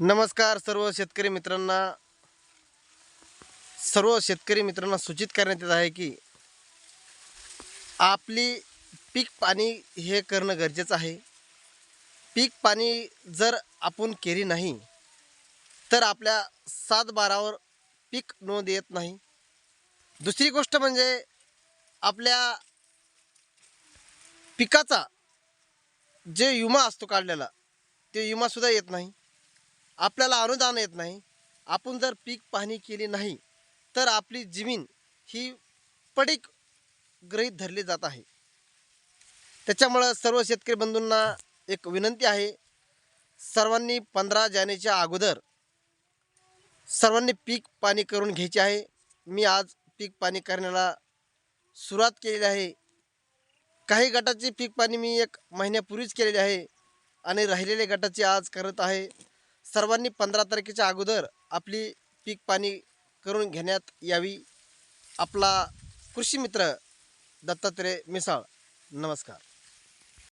नमस्कार सर्व शेतकरी मित्रांना. सर्व शेतकरी मित्रांना सूचित करण्यात येत आहे की आपली पीक पाणी हे करणं गरजेचं आहे. पीक पाणी जर आपण केली नाही तर आपल्या सात बारावर पीक नोंद येत नाही. दुसरी गोष्ट म्हणजे आपल्या पिकाचा जे विमा असतो काढलेला ते विमासुद्धा येत नाही. आपल्याला अनुदान येत नाही. आपण जर पीक पाहणी केली नाही तर आपली जमीन ही पडीक गृहीत धरली जात आहे. त्याच्यामुळं सर्व शेतकरी बंधूंना एक विनंती आहे. सर्वांनी पंधरा जानेच्या अगोदर सर्वांनी पीक पाणी करून घ्यायचे आहे. मी आज पीक पाणी करण्याला सुरुवात केलेली आहे. काही गटाची पीक पाणी मी एक महिन्यापूर्वीच केलेली आहे आणि राहिलेले गटाची आज करत आहे. सर्वांनी पंधरा तारखेच्या अगोदर आपली पीक पाणी करून घेण्यात यावी. आपला कृषी मित्र दत्तात्रय मिसाळ. नमस्कार.